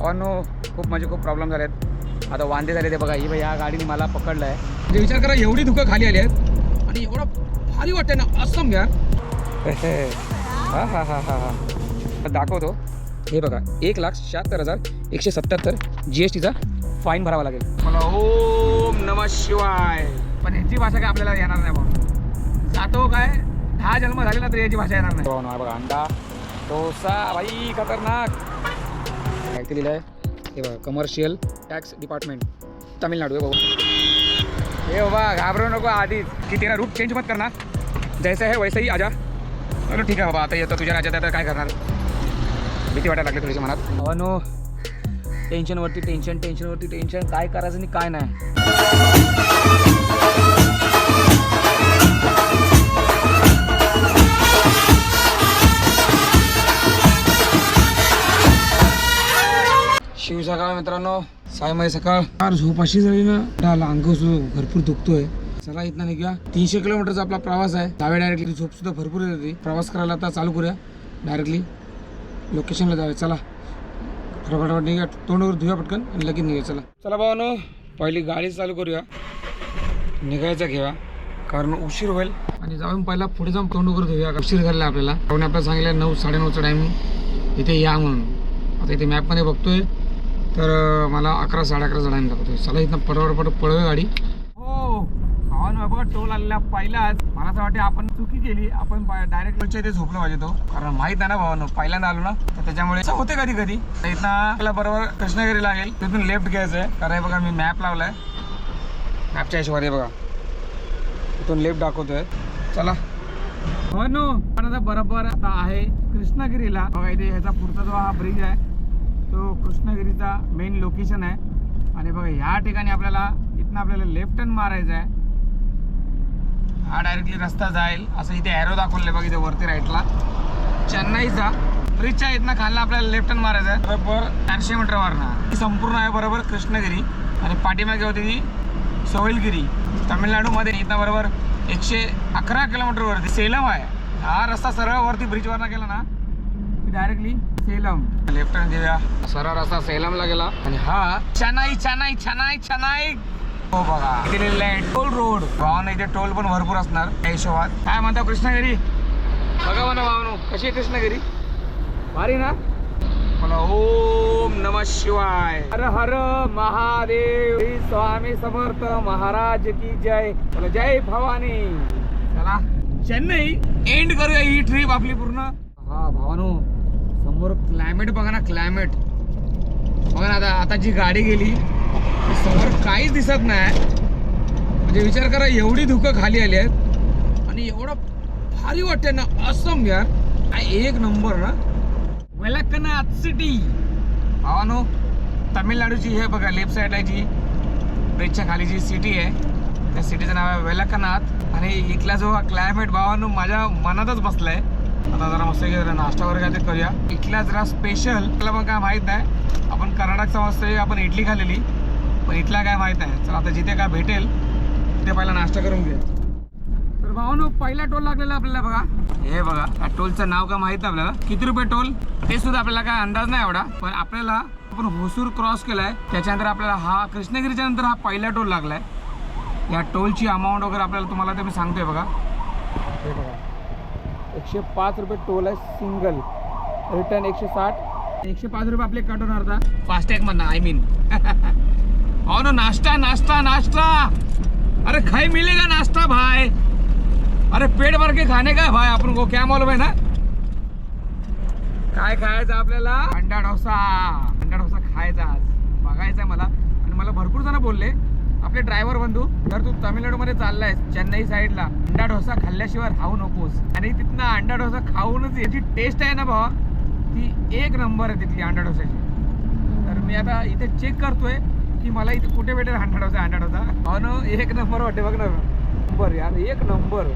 भावांनो खूप म्हणजे खूप प्रॉब्लेम झाले आहेत. आता वांदे झाले ते बघा. ही या गाडीने मला पकडलं आहे म्हणजे विचार करा एवढी धुकं खाली आली आहेत. आणि एवढं भारी वाटतं ना. असं यार हा हा हा हा हा. दाखवतो. हे बघा एक लाख शहात्तर हजार एकशे सत्याहत्तर जी एस टीचा फाईन भरावा लागेल. मला ओम नम शिवाय. पण ह्याची भाषा काय आपल्याला येणार नाही भाऊ जातो काय? दहा जन्म झाले ना तरी याची भाषा येणार नाही. ना बघा अंडा डोसा बाई खतरनाक. काय ते लिहिलं आहे हे बघा कमर्शियल टॅक्स डिपार्टमेंट तामिळनाडू आहे भाऊ. हे बाबा घाबरू नको आधीच. की तेरा रूट चेंज मत करणार. जैसे है वैसे ही आजा. चलो ठीक आहे बाबा आता येतो तुझ्या राज्यात आता काय करणार? भीती वाटायला लागली थोडीशी मनात. हो नो. टेन्शनवरती टेन्शन टेन्शनवरती टेन्शन काय करायचं आणि काय नाही. शिव सकाळ मित्रांनो सायमाई सकाळ. फार झोप अशी झाली ना डाल अंग भरपूर दुखतोय. चला इथं निघूया. तीनशे किलोमीटरचा आपला प्रवास आहे. जावे डायरेक्टली झोप सुद्धा भरपूर येत प्रवास करायला आता चालू करूया. डायरेक्टली लोकेशनला जावे चला. फटाफट निघा तोंडवर धुया पटकन आणि लगेच निघा चला. चला भावानो पहिली गाडी चालू करूया. निघायचं घेऊया कारण उशीर होईल. आणि जाऊन पहिला पुढे जाऊन तोंड वगैरे धुया उशीर झालेला आपल्याला. आपण आपल्याला सांगितलं नऊ साडेनऊचा टायमिंग इथे या म्हणून. आता इथे मॅपमध्ये बघतोय. तर मला अकरा साडे अकरा जणांनी दाखवतो चला इथनं पटवड पट गाडी. हो भावानं बघा टोल आलेला पहिलाच. मला असं वाटते आपण चुकी केली आपण डायरेक्ट इथे झोपलो पाहिजे तो. कारण माहीत आहे ना भावानं पहिल्यांदा आलो ना तर त्याच्यामुळे होते कधी कधी. तर इथनं आपल्याला बरोबर कृष्णगिरी लागेल. तिथून लेफ्ट घ्यायचं आहे कारण हे बघा मी मॅप लावलाय. मॅपच्या हिशोबाने बघा. इथून लेफ्ट दाखवतोय. चला. हो नो पण आता बरोबर आता आहे कृष्णगिरीला. इथे ह्याचा पुढचा जो हा ब्रिज आहे तो कृष्णगिरीचा मेन लोकेशन आहे. आणि बघा ह्या ठिकाणी आपल्याला इथनं आपल्याला लेफ्ट टर्न मारायचा आहे. हा डायरेक्टली रस्ता जाईल. असं इथे ॲरो दाखवले बघा इथे वरती राईटला चेन्नईचा ब्रिजच्या इथनं खालला आपल्याला लेफ्ट टर्न मारायचा आहे. बरोबर चारशे मीटर मारणार संपूर्ण आहे बरोबर कृष्णगिरी. आणि पाठीमागे होती ती सवलगिरी तामिळनाडूमध्ये इथं बरोबर एकशे अकरा किलोमीटरवरती सेलम आहे. हा रस्ता सरळ वरती ब्रिजवरनं गेला ना डायरेक्टली सेलम लेफ्ट टर्न घेऊया सरळ रस्ता सेलमला गेला. आणि हा चेन्नई चेन्नई चेन्नई चेन्नई हो बघा. आहे टोल रोड भावानं इथे टोल पण भरपूर असणार. त्या हिशोबात. काय म्हणता कृष्णगिरी? बघा म्हणा भावानो कशी आहे कृष्णगिरी? भारी ना? मला ओम नम शिवाय. हर हर महादेव. स्वामी समर्थ महाराज की जय. बोला जय भवानी. चला. चेन्नई. एंड करूया ही ट्रिप आपली पूर्ण. हा भावानो समोर क्लायमेट बघा ना क्लायमेट बघा ना आता आता जी गाडी गेली समोर काहीच दिसत नाही. म्हणजे विचार करा एवढी धुकं खाली आली आहेत. आणि एवढं भारी वाटते ना असम यार. काय एक नंबर ना. वेलकनाथ सिटी भावानो तामिळनाडूची हे बघा लेफ्ट साईडला जी ब्रिजच्या खाली जी सिटी आहे त्या सिटीचं नाव आहे वेलकनाथ. आणि इथला जो क्लायमेट भावानो माझ्या मनातच बसलाय. आता जरा मस्त जरा नाश्ता वगैरे काहीतरी करूया. इथल्या जरा स्पेशल आपल्याला पण काय माहीत नाही. आपण कर्नाटकचा मस्त आपण इडली खाल्लेली. पण इथला काय माहीत नाही. चला आता जिथे काय भेटेल तिथे पहिला नाश्ता करून घे तर भावानो पहिला टोल लागलेला आपल्याला बघा. हे बघा या टोलचं नाव काय माहीत नाही आपल्याला. किती रुपये टोल? ते सुद्धा आपल्याला काय अंदाज नाही एवढा. पण आपल्याला आपण होसूर क्रॉस केलाय. त्याच्यानंतर आपल्याला हा कृष्णगिरीच्या नंतर हा पहिला टोल लागलाय. या टोलची अमाऊंट वगैरे आपल्याला तुम्हाला ते मी सांगतोय बघा. हे बघा. एकशे पाच रुपये टोल आहे सिंगल. रिटर्न एकशे साठ. एकशे पाच रुपये आपले कट होणार था फास्टॅग म्हणा आय मीन हो ना नाश्ता नाश्ता नाश्ता. अरे खाई मिलेगा नाश्ता भाई? अरे पेट भर के खाने का भाई आपण को क्या मालूम आहे ना? काय खायचं आपल्याला? अंडा डोसा. अंडा डोसा खायचा आज. बघायचा आहे मला. आणि मला भरपूर जण बोलले आपले ड्रायव्हर बंधू जर तू तामिळनाडूमध्ये चाललायस चेन्नई साईडला अंडा डोसा खाल्ल्याशिवाय राहू नकोस. आणि तिथनं अंडा डोसा खाऊनच याची टेस्ट आहे ना भावा? ती एक नंबर आहे तिथली अंडा डोसाची तर मी आता इथे चेक करतोय की मला इथे कुठे भेटेल अंडा डोसा अंडा डोसा? हो ना एक नंबर वाटते बघ ना. नंबर यार एक नंबर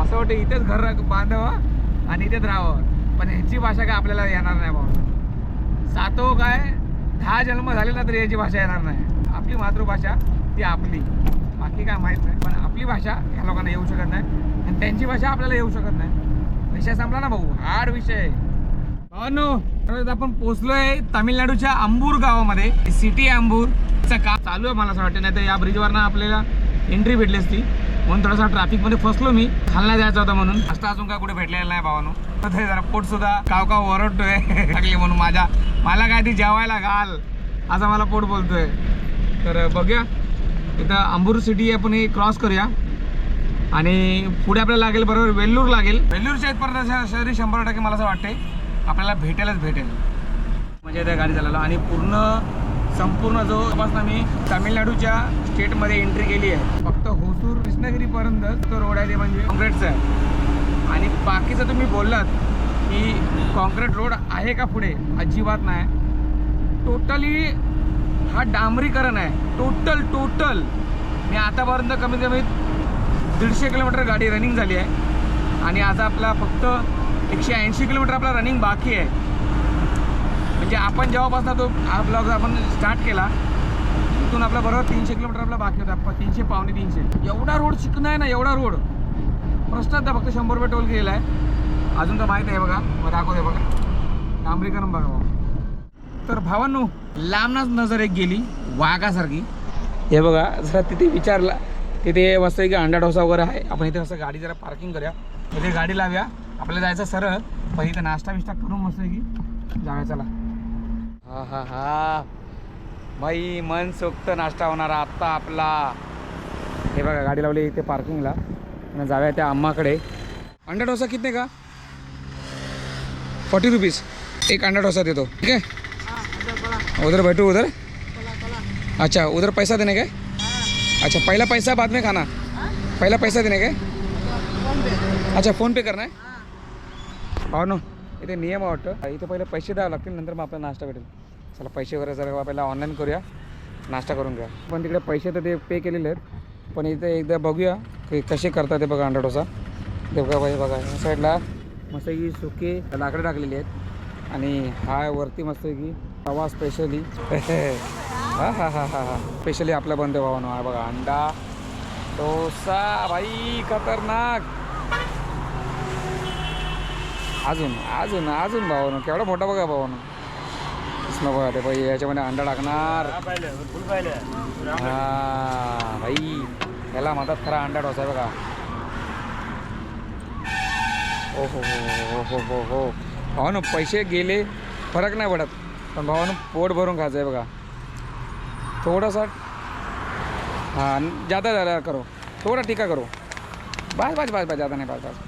असं वाटतं इथेच घर बांधावं आणि इथेच राहावं. पण ह्याची भाषा काय आपल्याला येणार नाही भाऊ सातो काय? दहा जन्म झाले ना तरी याची भाषा येणार नाही. आपली मातृभाषा ती आपली. बाकी काय माहीत नाही पण आपली भाषा ह्या लोकांना येऊ शकत नाही आणि त्यांची भाषा आपल्याला येऊ शकत नाही. विषय संपला ना भाऊ? हार्ड विषय. भावांनो आपण पोहोचलोय तामिळनाडूच्या अंबूर गावामध्ये. सिटी अंबूरचं काम चालू आहे मला असं वाटतं नाही तर या ब्रिजवरनं आपल्याला एंट्री भेटली असती. म्हणून थोडासा ट्रॅफिकमध्ये फसलो मी. खालना जायचं होतं म्हणून. असं अजून काय कुठे भेटलेलं नाही भावानो. तर जरा पोट सुद्धा काव काव ओरडतोय. लागले म्हणून माझ्या मला काय ती जेवायला घाल असं मला पोट बोलतोय. तर बघूया. इथं अंबूर सिटी आपण हे क्रॉस करूया. आणि पुढे आपल्याला लागेल बरोबर वेल्लूर लागेल. वेल्लूरच्या इथपर्यंत शहरी शंभर टक्के मला असं वाटते आपल्याला भेटेलच भेटेल. म्हणजे त्या गाडी चालवलं आणि पूर्ण संपूर्ण जो पासून आम्ही तामिळनाडूच्या स्टेटमध्ये एंट्री केली आहे. फक्त होसूर कृष्णगिरीपर्यंतच तो रोड आहे ते म्हणजे कॉन्क्रीटचा आहे आणि बाकीचं तुम्ही बोललात की कॉन्क्रीट रोड आहे का पुढे? अजिबात नाही. टोटली हा डांबरीकरण आहे. टोटल टोटल मी आतापर्यंत कमीत कमी दीडशे किलोमीटर गाडी रनिंग झाली आहे. आणि आता आपला फक्त एकशे ऐंशी किलोमीटर आपला रनिंग बाकी आहे. म्हणजे आपण जेव्हापासून तो हा ब्लॉग आपण स्टार्ट केला तिथून आपला बरोबर तीनशे किलोमीटर आपला बाकी होता. तीनशे पावणे तीनशे. एवढा रोड शिकणं आहे ना एवढा रोड प्रश्नात फक्त शंभर रुपये टोल गेला आहे. अजून तर माहीत आहे बघा. मग दाखवते बघा. डांबरीकरण बघा. भाऊ. तर भावांनो लांबनाच नजर एक गेली वाघासारखी. हे बघा जरा तिथे विचारला. तिथे मस्त की अंडा डोसा वगैरे आहे. आपण इथे असं गाडी जरा पार्किंग करूया. इथे गाडी लावूया. आपल्याला जायचं सरळ. पण इथं नाश्ता बिष्टा करून मस्त की जाऊया चला. हा हा हा. बाई मन सोक्त नाश्ता होणारा आत्ता आपला. हे बघा गाडी लावली इथे पार्किंगला आणि जाऊया त्या अम्माकडे. अंडा डोसा कितने का? फोर्टी रुपीज़ एक अंडा डोसा दे दो ठीक है उधर बैठो उधर। अच्छा उधर पैसा देने का? अच्छा पहला पैसा बाद में खाना। पहला पैसा देने का? अच्छा फोन पे करना आहे हो ना इथे नियम वाटतं इथे पहिले पैसे द्यावे लागतील नंतर मग आपल्याला नाश्ता भेटेल चला पैसे वगैरे जरा पहिला ऑनलाईन करूया नाश्ता करून घ्या पण तिकडे पैसे तर ते पे केलेले आहेत पण इथे एकदा बघूया की कसे करतात ते बघा अंडा डोसा। ते बघा बाई बघा या साईडला मस्त की सुके लाकडं टाकलेली आहेत आणि हा वरती मस्त की तवा स्पेशली हा हा हा हा हा. स्पेशली आपल्या बंद भावानो. हा बघा अंडा डोसा भाई खतरनाक. अजून अजून अजून भावानो. केवढा मोठा बघा भावानो. कृष्ण बघा ते भाई याच्यामध्ये अंडा टाकणार. हा भाई याला म्हणतात खरा अंडा डोसा आहे बघा. ओ हो हो हो हो हो हो. हो पैसे गेले फरक नाही पडत. पण भावानं पोट भरून खायचं आहे बघा. थोडासा हां ज़्यादा ज़्यादा करो. थोड़ा टीका करो. बस बस बस बस ज़्यादा नाही बस बस.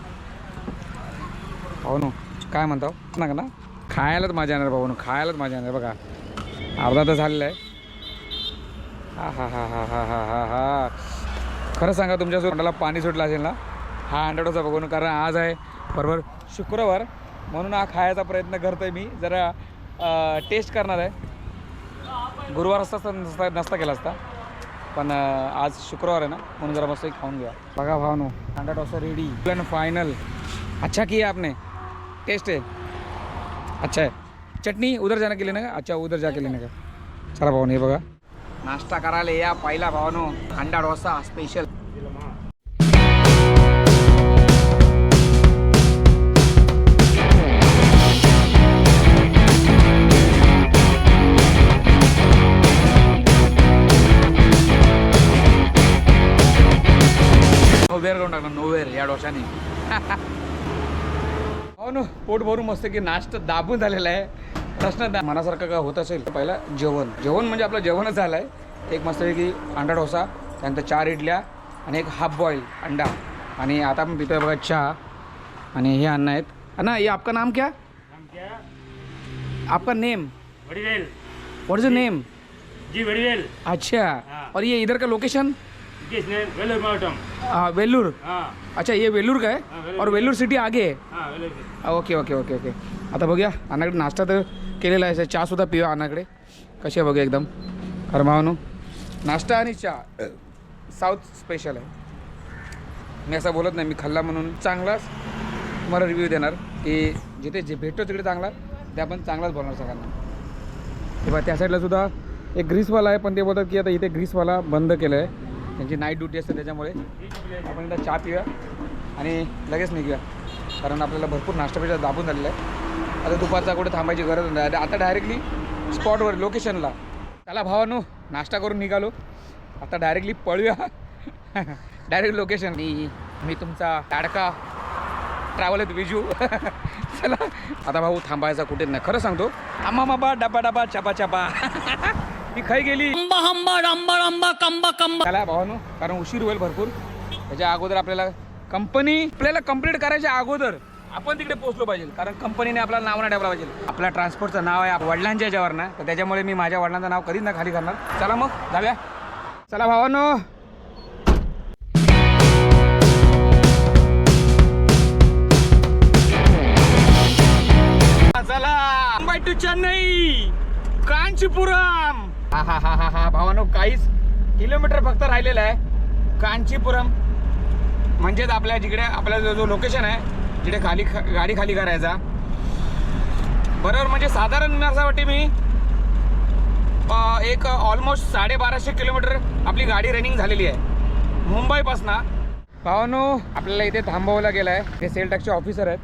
भाऊ नो काय म्हणतो हो? ना का ना. खायलाच मजा येणार भाऊ खायलाच मजा येणार बघा. अर्धा तर झालेला आहे. हा हा हा हा हा हा हा हा. खरं सांगा तुमच्या तोंडाला पाणी सुटलं असेल ना? हा अंडाडोचा बघून कारण आज आहे बरोबर शुक्रवार. म्हणून हा खायचा प्रयत्न करतो आहे मी. जरा टेस्ट करणार आहे. गुरुवार असता तर नसता नसता केला असता. पण आज शुक्रवार आहे ना म्हणून जरा मस्त एक खाऊन घ्या बघा भावनो अंडा डोसा रेडी फायनल अच्छा किया आपने. टेस्ट आहे अच्छा आहे चटणी उधर जाणं केली लिए ना अच्छा उधर जाके लेने का. चला भाऊ हे बघा. नाश्ता करायला या पहिला भावानो. अंडा डोसा स्पेशल टाकलं नोवेर या डोशाने हो ना पोट भरून मस्त की नाश्ता दाबून झालेला आहे. प्रश्न मनासारखं का होत असेल? पहिला जेवण. जेवण म्हणजे आपलं जेवणच झालं आहे एक मस्त की अंडा डोसा त्यानंतर चार इडल्या आणि एक हाफ बॉईल अंडा. आणि आता आपण पितोय बघा चहा. आणि हे अन्न आहेत. अण्णा ये आपका नाम क्या? आपका name Vadivel. What is name ji. Vadivel. अच्छा. हाँ। और ये इधर का लोकेशन माउंटम वेल्लूर. हाँ. अच्छा ये वेल्लूर का हाँ, है वेल्लूर. और वेल्लूर सिटी आगे है? हाँ ओके ओके ओके ओके. आता बघूया अण्णाकडे नाश्ता तर केलेला आहे चहासुद्धा पिऊया अण्णाकडे कशी आहे बघूया एकदम. खरं भावानो नाश्ता आणि चहा. साऊथ स्पेशल आहे. मी असं बोलत नाही मी खाल्ला म्हणून चांगलाच. मला रिव्ह्यू देणार की जिथे जे भेटतो तिकडे चांगला ते आपण चांगलाच बोलणार सगळ्यांना. तेव्हा त्या साईडला सुद्धा एक ग्रीसवाला आहे पण ते बोलतात की आता इथे ग्रीसवाला बंद केलं आहे त्यांची नाईट ड्युटी असते त्याच्यामुळे आपण एकदा चहा पिऊया आणि लगेच निघूया. कारण आपल्याला भरपूर नाश्त्यापेक्षा दाबून झालेला आहे. आता दुपारचा कुठे थांबायची गरज नाही. आता डायरेक्टली स्पॉटवर लोकेशनला त्याला भावानो नाश्ता करून निघालो. आता डायरेक्टली पळूया. डायरेक्ट लोकेशन मी मी तुमचा ताडका ट्रॅव्हल आहेत विजू चला. आता भाऊ थांबायचा कुठे नाही. खरं सांगतो. आम्हा बाबा डबा डबा चपा चपा. ती खाई गेली. चला भावानो कारण उशीर होईल भरपूर. त्याच्या अगोदर आपल्याला कंपनी आपल्याला कंप्लीट करायच्या अगोदर आपण तिकडे पोहोचलो पाहिजे. कारण कंपनीने आपल्याला नाव नाही ठेवलं पाहिजे. आपल्या ट्रान्सपोर्टचं नाव आहे वडिलांच्या याच्यावर ना. तर त्याच्यामुळे मी माझ्या वडिलांचं नाव कधीच ना खाली करणार. चला मग जाऊया. चला भावानो. चला. मुंबई टू चेन्नई कांचीपुरम. हा हा हा हा हा. भावानो काहीच किलोमीटर फक्त राहिलेलं आहे. कांचीपुरम म्हणजेच आपल्या जिकडे आपला जो जो लोकेशन आहे जिकडे खाली खा गाडी खाली करायचा. बरोबर म्हणजे साधारण असं वाटते मी एक ऑलमोस्ट साडेबाराशे किलोमीटर आपली गाडी रनिंग झालेली आहे. मुंबईपासनं. भावानो आपल्याला इथे थांबवला गेला आहे ते सेल टॅक्सचे ऑफिसर आहेत.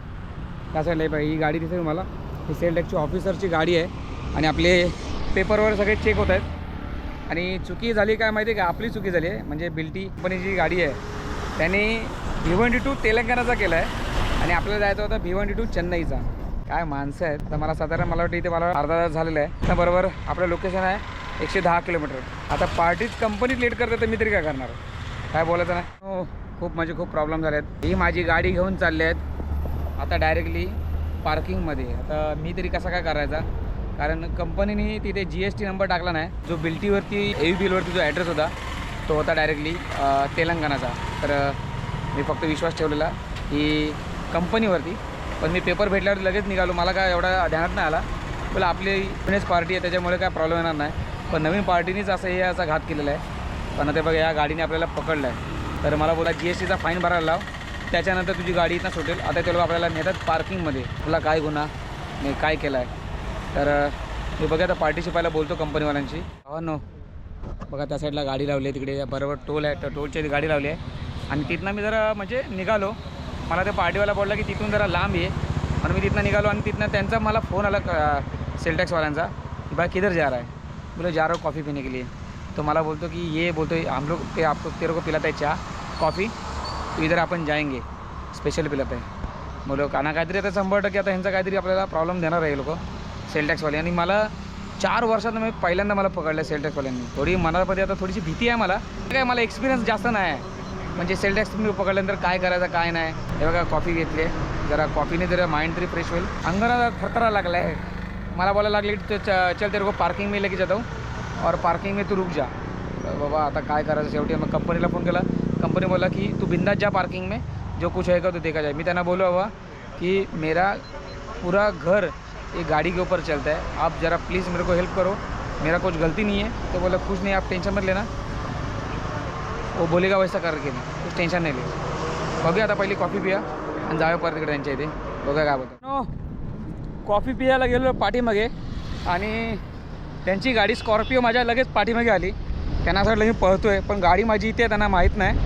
त्या साईडला ही गाडी दिसते तुम्हाला? ही सेल टॅक्सची ऑफिसरची गाडी आहे. आणि आपले पेपरवर सगळे चेक होत आहेत. आणि चुकी झाली काय माहिती आहे का? आपली चुकी झाली आहे. म्हणजे बिल्टी कंपनीची गाडी आहे. त्यांनी भिवंडी टू तेलंगणाचा केला आहे आणि आपल्याला जायचं होतं भिवंडी टू चेन्नईचा. काय माणसं आहेत. तर मला साधारण मला वाटतं इथे मला अर्धा तास झालेला आहे. तर बरोबर आपलं लोकेशन आहे एकशे दहा किलोमीटर. आता पार्टीच कंपनीत लेट करते तर मी तरी काय करणार? काय बोलायचं नाही. हो खूप म्हणजे खूप प्रॉब्लेम झाले आहेत ही माझी गाडी घेऊन चालले आहेत. आता डायरेक्टली पार्किंगमध्ये आता मी तरी कसा काय करायचा? कारण कंपनीने तिथे जी एस टी नंबर टाकला नाही. जो बिल्टीवरती ए बिलवरती जो ॲड्रेस होता तो होता डायरेक्टली तेलंगणाचा. तर मी फक्त विश्वास ठेवलेला की कंपनीवरती पण मी पेपर भेटल्यावर लगेच निघालो. मला काय एवढा ध्यानात नाही आला. बोला आपली जुनेच पार्टी आहे त्याच्यामुळे काय प्रॉब्लेम येणार नाही. पण नवीन पार्टीनेच असं हे असा घात केलेला आहे. पण आता बघा या गाडीने आपल्याला पकडलं आहे तर मला बोला जी एस टीचा फाईन भरायला लाव. त्याच्यानंतर तुझी गाडी इथं सुटेल. आता ते लोक आपल्याला नेतात पार्किंगमध्ये तुला काय गुन्हा? मी काय केला आहे तर मी बघा आता पार्टीशी पहिला बोलतो कंपनीवाल्यांशी. हो नो बघा त्या साईडला गाडी लावली आहे तिकडे बरोबर टोल आहे तर टोलची गाडी लावली आहे. आणि तिथनं मी जरा म्हणजे निघालो. मला ते पार्टीवाला बोलला की तिथून जरा लांब ये. म्हणून मी तिथनं निघालो आणि तिथनं त्यांचा मला फोन आला सेलटॅक्सवाल्यांचा की भाई किधर जा रहा है? बोले जा रहा हूँ कॉफ़ी पीने के लिए. तो मला बोलतो की ये बोलतो हम लोग ते आपको तेरे को पिलाता है चहा कॉफ़ी तो इधर आपण जाएंगे स्पेशल पिलात आहे बोलो काना काहीतरी आता शंभर टक्के आता ह्यांचा काहीतरी आपल्याला प्रॉब्लेम देणार आहे लोक. सेल टॅक्सवाले आणि मला चार वर्षात मी पहिल्यांदा मला पकडलं सेल टॅक्सवाल्यांनी थोडी मनामध्ये आता थोडीशी भीती आहे मला. काय मला एक्सपिरियन्स जास्त नाही. आहे म्हणजे सेल टॅक्स तुम्ही पकडल्यानंतर काय करायचं काय नाही. हे बघा कॉफी घेतली. आहे जरा कॉफीने जरा माइंड तरी फ्रेश होईल. अंगाला थरथरा लागला आहे मला बोलायला लागले की च- चल तेरे को पार्किंग में लेके जाता हूँ. और पार्किंग में तू रुक जा. बाबा आता काय करायचं? शेवटी मग कंपनीला फोन केला. कंपनी बोला की तू बिंदास जा पार्किंग में. जो कुछ होएगा तो देखा जाए. मी त्यांना बोलू बाबा की मेरा पुरा घर ये गाड़ी के ऊपर चलता है। आप ज़रा प्लीज़ मेरे को हेल्प करो। मेरा कुछ गलती नहीं है। तो बोला कुछ नहीं आप टेंशन मत लेना। वो बोलेगा वैसा करके नाही कुछ टेन्शन नाही ले। बघूया आता पहिली कॉफी पिया। आणि जाऊया परत इकडे त्यांच्या इथे। हो बघा काय बोलतो नो कॉफी पियाला गेलो पाठीमागे आणि त्यांची गाडी स्कॉर्पिओ माझ्या लगेच पाठीमागे आली. त्यांना असं वाटलं मी आहे पण गाडी माझी इथे त्यांना माहीत नाही.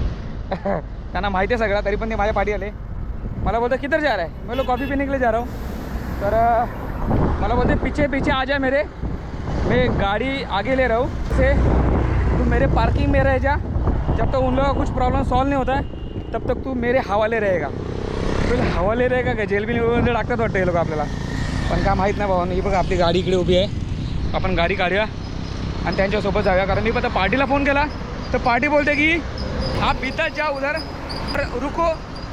त्यांना माहिती आहे सगळं तरी पण ते माझ्या पाठी आले. मला बोलतो किधर जा रहा है? मैं बोलो कॉफ़ी पीने के लिए जा रहा हूँ. तर मला बोलते पीछे पीछे आ जा मेरे। मैं गाड़ी आगे ले रहा हूँ। से तू मेरे पार्किंग में रह जा। जब तक उन लोगों का कुछ प्रॉब्लम सॉल्व नहीं होता है तब तक तू मेरे हवाले रहेगा। बिल हवाले रहेगा का जेल बिल टाकतात वाटतं हे लोक आपल्याला। पण काय माहीत नाही भावा ही बघा आपली गाडी इकडे उभी आहे. आपण गाडी काढूया आणि त्यांच्यासोबत जाऊया. कारण मी आता पार्टीला फोन केला. तर पार्टी बोलते की आप बिता जा उधर. रुको.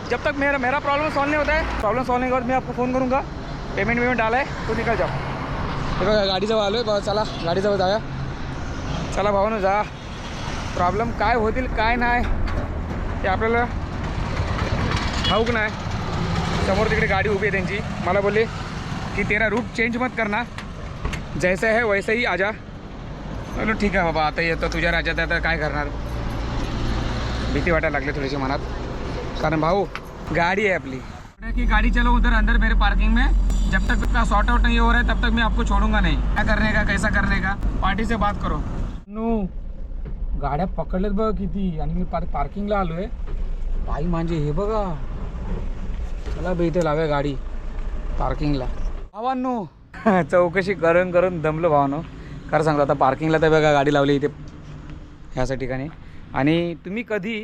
जब तक मेरा मेरा प्रॉब्लम सॉल्व नहीं होता है प्रॉब्लम सॉल्व नहीं होगा मैं आपको फ़ोन करूँगा. पेमेंट वेमेंट डाला है तो निकल जाओ हे बघा गाडीजवळ आलो आहे चला गाडीजवळ जाऊया. चला भावानं जा. प्रॉब्लेम काय होतील काय नाही ते आपल्याला ठाऊक नाही. समोर तिकडे गाडी उभी आहे त्यांची. मला बोलले की तेरा रूट चेंज मत करना. जैसा है वैसा ही आजा. बोलो ठीक आहे बाबा आता येतो तुझ्या राज्यात आहे तर काय करणार? भीती वाटायला लागली थोडीशी मनात. कारण भाऊ गाड़ी है अपनी कि गाड़ी चलो उधर अंदर मेरे पार्किंग में. जब तक इतना सॉर्ट आउट नहीं हो रहा है तब तक मैं आपको छोड़ूंगा नहीं। क्या करने का कैसा करने का? पार्टी से बात करो। नो गाड्या पकडल्यात बघा किती आणि मी पार पार्किंगला आलो आहे बाई म्हणजे हे बघा. चला बे इथे लाव्या गाडी. पार्किंगला भावांनो चौकशी करून करून दमलो भावानो. खरं सांगतो आता पार्किंगला तर बघा गाडी लावली इथे. ह्याच्या ठिकाणी. आणि तुम्ही कधी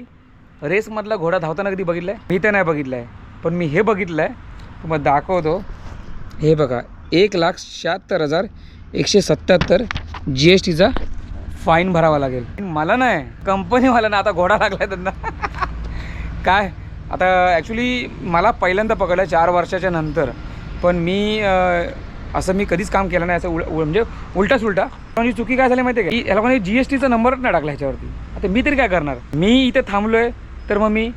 रेसमधला घोडा धावताना कधी बघितलं आहे मी तर नाही बघितलं आहे पण मी हे बघितलं आहे तुम्हाला दाखवतो. हे बघा एक लाख शहात्तर हजार एकशे सत्याहत्तर जी एस टीचा फाईन भरावा लागेल. मला नाही कंपनीवाला ना आता घोडा लागला त्यांना. काय? आता ॲक्च्युली मला पहिल्यांदा पकडलं चार वर्षाच्या नंतर. पण मी असं मी कधीच काम केलं नाही असं उल उल- म्हणजे उलटा सुलटा पण ही चुकी काय झाली माहिती आहे का की लोकांनी जी एस टीचा नंबर नाही टाकला ह्याच्यावरती. आता मी तरी काय करणार? मी इथे थांबलो आहे तर मग मी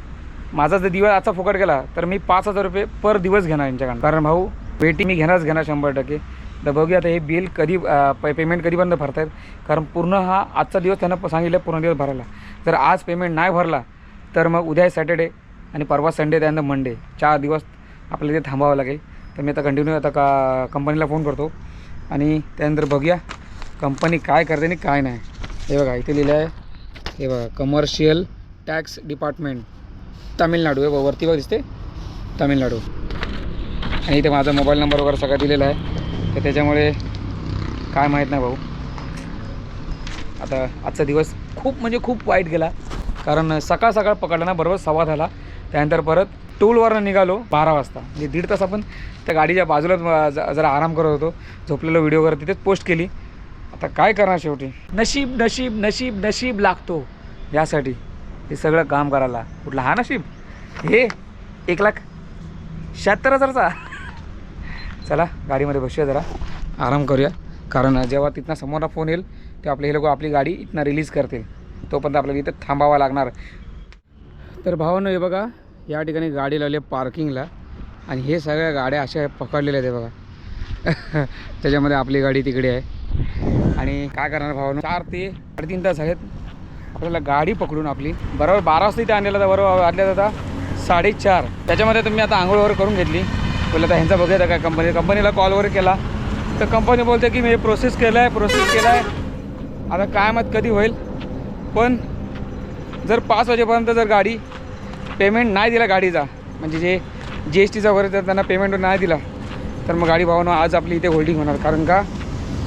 माझा जर दिवस आजचा फुकट गेला तर मी पाच हजार रुपये पर दिवस घेणार यांच्याकडून. कारण भाऊ वेटिंग मी घेणारच घेणार शंभर टक्के. तर बघूया आता हे बिल कधी पेमेंट कधीपर्यंत भरतायत? कारण पूर्ण हा आजचा दिवस त्यांना सांगितलं पूर्ण दिवस भरायला. जर आज पेमेंट नाही भरला तर मग उद्या सॅटर्डे आणि परवा संडे त्यानंतर मंडे चार दिवस आपल्याला इथे थांबावं लागेल. तर मी आता कंटिन्यू आता का कंपनीला फोन करतो. आणि त्यानंतर बघूया कंपनी काय करते आणि काय नाही. हे बघा इथे लिहिलं आहे. हे बघा कमर्शियल टॅक्स डिपार्टमेंट तामिळनाडू हे बघा, वरती बघ दिसते तामिळनाडू. आणि इथे माझा मोबाईल नंबर वगैरे सगळं दिलेला आहे. तर त्याच्यामुळे काय माहीत नाही भाऊ. आता आजचा दिवस खूप म्हणजे खूप वाईट गेला. कारण सकाळ सकाळ पकडला ना बरोबर सव्वा झाला त्यानंतर परत टूलवरनं निघालो बारा वाजता. म्हणजे दीड तास आपण त्या गाडीच्या बाजूलाच ज- जरा आराम करत होतो. झोपलेलो व्हिडिओ वगैरे तिथेच पोस्ट केली. आता काय करणार शेवटी? नशीब नशीब नशीब नशीब लागतो. यासाठी हे सगळं काम करायला. कुठला हा नशीब? हे एक लाख शहात्तर हजारचा. चला गाडीमध्ये बसूया जरा. आराम करूया. कारण जेव्हा तिथनं समोरला फोन येईल तेव्हा आपले हे लोक आपली गाडी इथनं रिलीज करतील. तोपर्यंत आपल्याला इथं थांबावा लागणार. तर भावानं हे बघा या ठिकाणी गाडी लावली आहे पार्किंगला आणि हे सगळ्या गाड्या अशा पकडलेल्या आहेत बघा. त्याच्यामध्ये आपली गाडी तिकडे आहे. आणि काय करणार भावानं? चार ते साडेतीन तास आहेत. आपल्याला गाडी पकडून आपली बरोबर बारा वाजता इथे आणलेला होता बरोबर वाजल्या होता साडेचार. त्याच्यामध्ये तुम्ही आता आंघोळ वगैरे करून घेतली. बोललं आता ह्यांचा बघायचं काय कंपनी कंपनीला कॉल वगैरे केला. तर कंपनी बोलते की मी प्रोसेस केलं आहे प्रोसेस केला आहे आता काय मत कधी होईल? पण जर पाच वाजेपर्यंत जर गाडी पेमेंट नाही दिला गाडीचा म्हणजे जे जी एस टीचा वगैरे जर त्यांना पेमेंट नाही दिला तर मग गाडी भावानं आज आपली इथे होल्डिंग होणार. कारण का?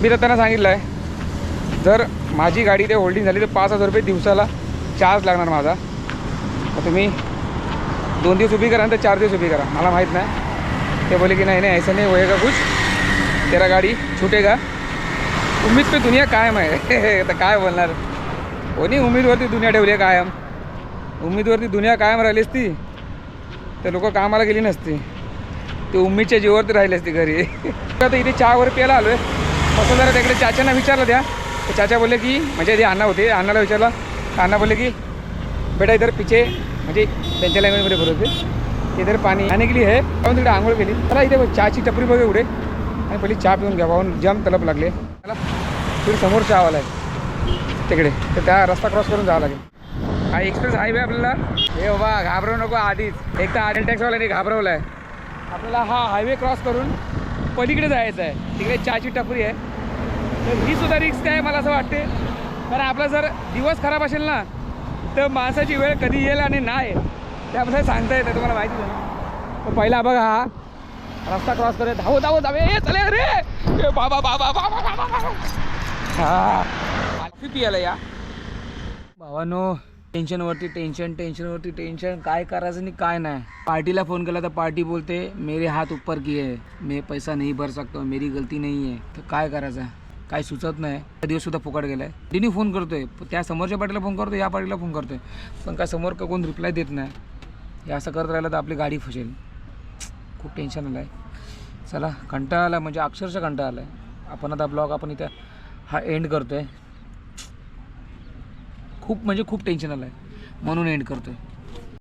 मी तर त्यांना सांगितलं आहे जर माझी गाडी इथे होल्डिंग झाली तर पाच हजार रुपये दिवसाला चार्ज लागणार माझा. तर तुम्ही दोन दिवस उभी करा तर चार दिवस उभी करा. मला माहीत नाही. ते बोले की नाही नाही ऐसा नाही होएगा कुछ। तेरा गाडी छुटेगा। उम्मीद पे दुनिया कायम आहे आता काय बोलणार? कोणी उमेदवरती दुनिया ठेवली आहे कायम। उमेदवरती दुनिया कायम राहिली असती तर लोक कामाला गेली नसती. ते उम्मीदच्या जीवावरती राहिली असती घरी. आता इथे चहावर प्यायला आलो आहे असं जरा तिकडे. चाच्यांना विचारलं द्या. तर चाचा बोलले की म्हणजे ते अण्णा होते. अण्णाला विचारलं. अण्णा बोलले की बेटा इतर पिचे म्हणजे त्यांच्या लँग्वेजमध्ये बोलत होते. इधर पाणी आणि गेली लिए आपण तिकडे आंघोळ केली चला इथे चहाची टपरी बघा एवढे आणि पहिली चहा पिऊन घ्या भाऊन जाम तलप लागले चला। फिर समोर चहावाला आहे तिकडे तर त्या रस्ता क्रॉस करून जावं लागेल हा एक्सप्रेस हायवे आपल्याला हे बाबा घाबरवू नको आधीच एक तर आर्यन टॅक्सवाल्याने घाबरवलं आहे आपल्याला हा हायवे क्रॉस करून पलीकडे जायचं आहे। तिकडे चहाची टपरी आहे। तर ही सुद्धा रिक्स आहे मला असं वाटते कारण आपला जर दिवस खराब असेल ना तर माणसाची वेळ कधी येईल आणि नाही त्याबद्दल सांगता येतं तुम्हाला माहिती झालं तर पहिला बघा हा. रस्ता क्रॉस करे धावो धावो धावे. ए चले रे ए बाबा बाबा बाबा बाबा बाबा हा. किती आलं या. भावानो टेन्शनवरती टेन्शन टेन्शनवरती टेन्शन काय करायचं आणि काय नाही. पार्टीला फोन केला तर पार्टी बोलते मेरे हात ऊपर की आहे मी पैसा नाही भर सकतो मेरी गलती नाही आहे तर काय करायचं? काय सुचत नाही. त्या दिवस सुद्धा फुकट गेलाय. तिने फोन करतोय. त्या समोरच्या पार्टीला फोन करतोय या पार्टीला फोन करतोय. पण काय समोर का कोण रिप्लाय देत नाही. हे असं करत राहिलं तर आपली गाडी फसेल. खूप टेन्शन आलं आहे चला कंटाळा आला म्हणजे अक्षरशः कंटाळा आला आहे आपण आता ब्लॉग आपण इथं हा एंड करतो आहे खूप म्हणजे खूप टेन्शन आलं आहे म्हणून एंड करतो आहे